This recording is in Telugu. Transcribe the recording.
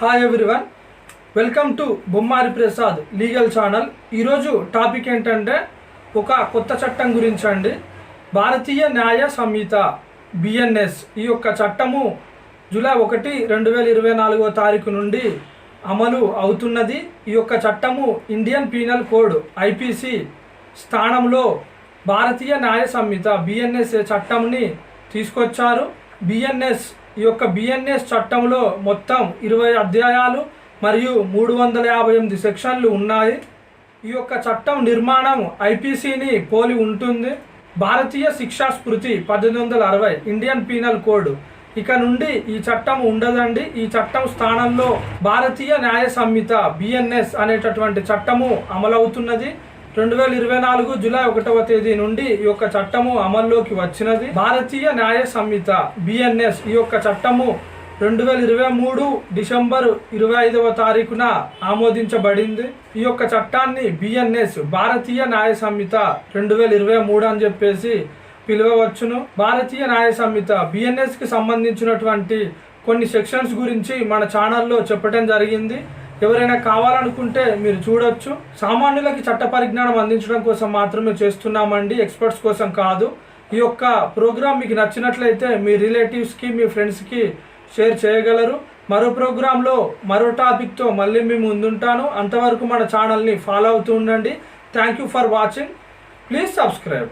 Hi everyone welcome to Bommari Prasad legal channel ఈరోజు టాపిక్ ఏంటంటే ఒక కొత్త చట్టం గురించి అండి భారతీయ న్యాయ సంహిత బిఎన్ఎస్ ఈ యొక్క చట్టము జూలై ఒకటి రెండు వేల ఇరవై నాలుగో తారీఖు నుండి అమలు అవుతున్నది. ఈ యొక్క చట్టము ఇండియన్ పీనల్ కోడ్ ఐపీసీ స్థానంలో భారతీయ న్యాయ సంహిత బిఎన్ఎస్ చట్టంని తీసుకొచ్చారు. బిఎన్ఎస్ ఈ యొక్క బిఎన్ఎస్ చట్టంలో మొత్తం ఇరవై అధ్యాయాలు మరియు మూడు వందల యాభై ఎనిమిది సెక్షన్లు ఉన్నాయి. ఈ యొక్క చట్టం నిర్మాణం ఐపీసీని పోలి ఉంటుంది. భారతీయ శిక్షా స్మృతి పద్దెనిమిది వందల అరవై ఇండియన్ పీనల్ కోడ్. ఇక నుండి ఈ చట్టం ఉండదండి. ఈ చట్టం స్థానంలో భారతీయ న్యాయ సంహిత బిఎన్ఎస్ అనేటటువంటి చట్టము అమలవుతున్నది. రెండు వేల ఇరవై నాలుగు జూలై ఒకటవ తేదీ నుండి ఈ యొక్క చట్టము అమల్లోకి వచ్చినది. భారతీయ న్యాయ సంహిత బిఎన్ఎస్ ఈ యొక్క చట్టము రెండు వేల ఇరవై మూడు డిసెంబర్ ఇరవై ఐదవ తారీఖున ఆమోదించబడింది. ఈ యొక్క చట్టాన్ని బిఎన్ఎస్ భారతీయ న్యాయ సంహిత రెండు వేల ఇరవై మూడు అని చెప్పేసి పిలువవచ్చును. భారతీయ న్యాయ సంహిత బిఎన్ఎస్కి సంబంధించినటువంటి కొన్ని సెక్షన్స్ గురించి మన ఛానల్లో చెప్పడం జరిగింది. ఎవరైనా కావాలనుకుంటే మీరు చూడొచ్చు. సామాన్యులకి చట్ట పరిజ్ఞానం అందించడం కోసం మాత్రమే చేస్తున్నామండి. ఎక్స్పర్ట్స్ కోసం కాదు. ఈ యొక్క ప్రోగ్రామ్ మీకు నచ్చినట్లయితే మీ రిలేటివ్స్కి మీ ఫ్రెండ్స్కి షేర్ చేయగలరు. మరో ప్రోగ్రాంలో మరో టాపిక్తో మళ్ళీ మీ ముందుంటాను. అంతవరకు మన ఛానల్ని ఫాలో అవుతూ ఉండండి. Thank you for watching please subscribe